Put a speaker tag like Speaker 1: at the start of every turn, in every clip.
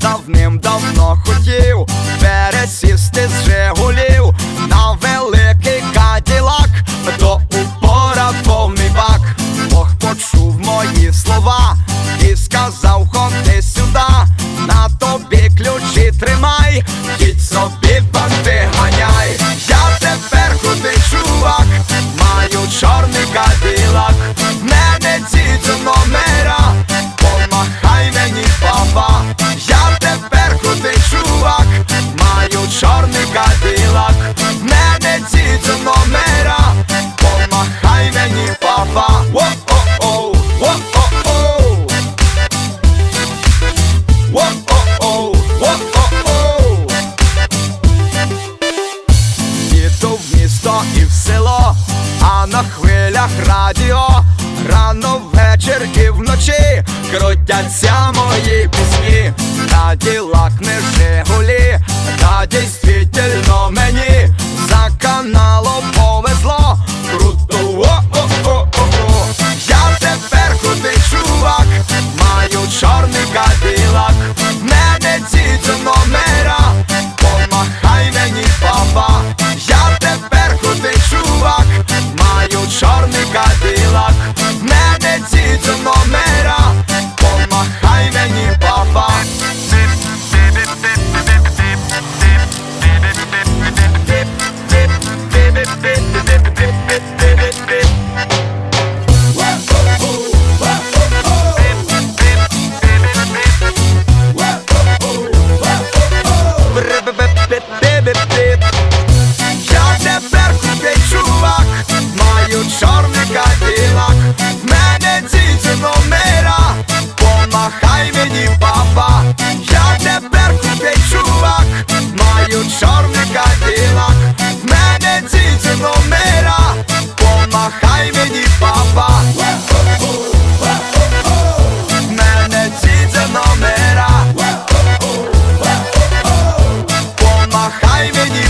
Speaker 1: Давним-давно хотів пересісти з Каділак, не Жигулі, радість мені баба, я тепер купей чувак, маю чорний кадилак, в мене діти номера, помахай мені папа. в мене діти номера, помахай мені.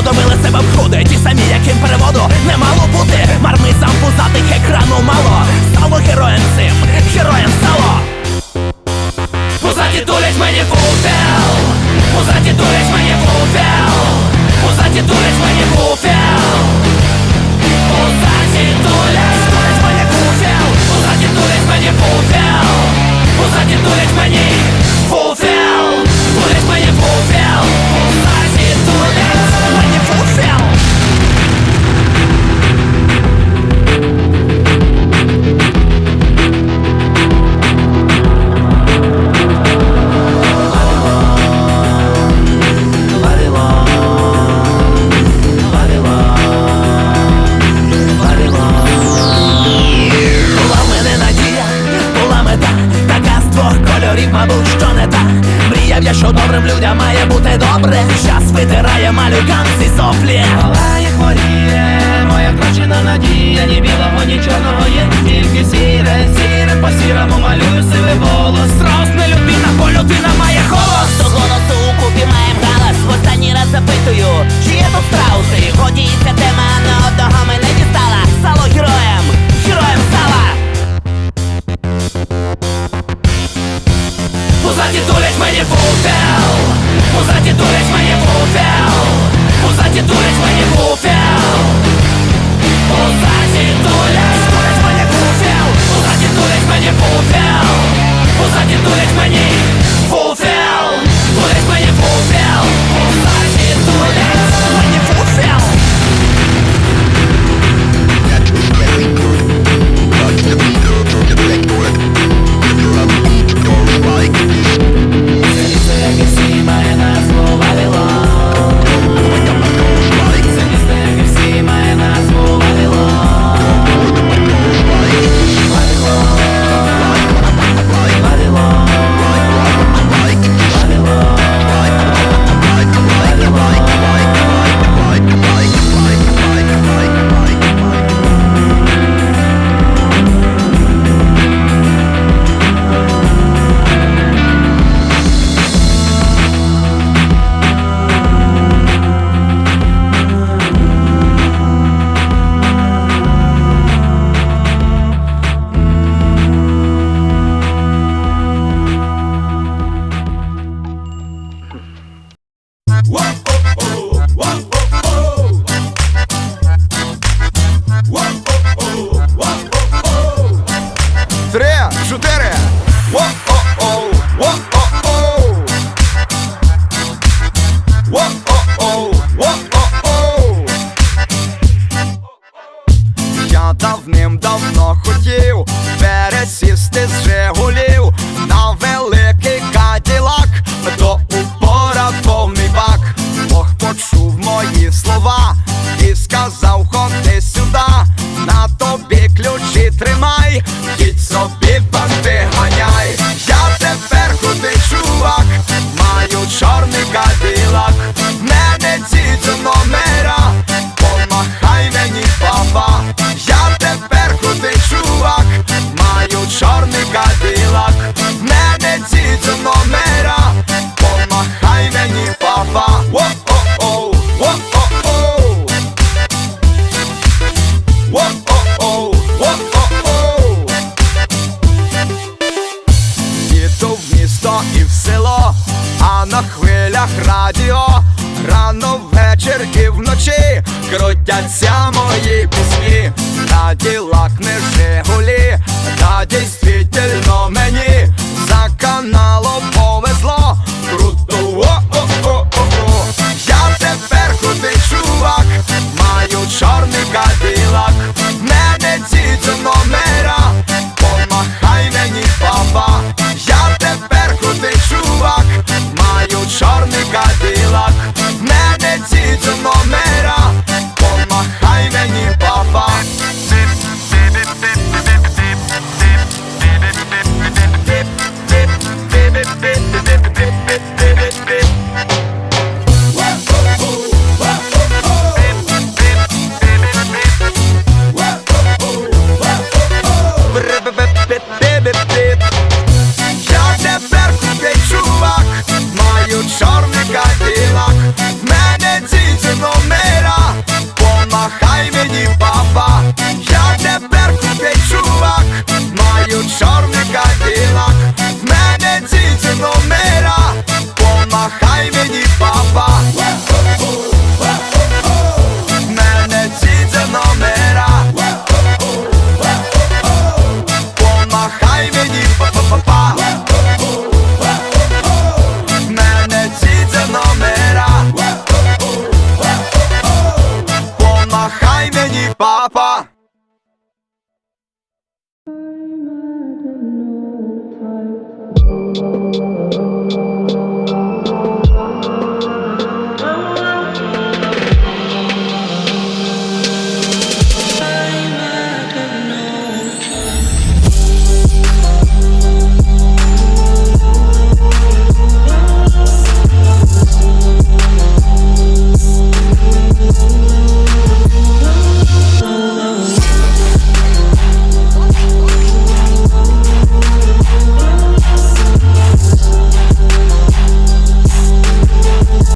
Speaker 2: Подавили себе входи, ті самі, яким переводу не мало бути. Марний сам пузатих екрану мало. Стало героєм цим, героєм стало. Пузаті дулять мені футел Пузаті розповів, мабуть, що не так. Мріяв я, що добрим людям має бути
Speaker 1: добре. Час витирає малюкам зі соплі. Олає хворіє, моя кручена надія, ні білого, ні чорного є, тільки сіре, сіре, по сірому малюю сиве волос Строс не любі на полютина має голос до голосу і в село, а на хвилях радіо, рано ввечір і вночі крутяться мої пісні, на діла не гулі, радість вітельно мені за каналом пове.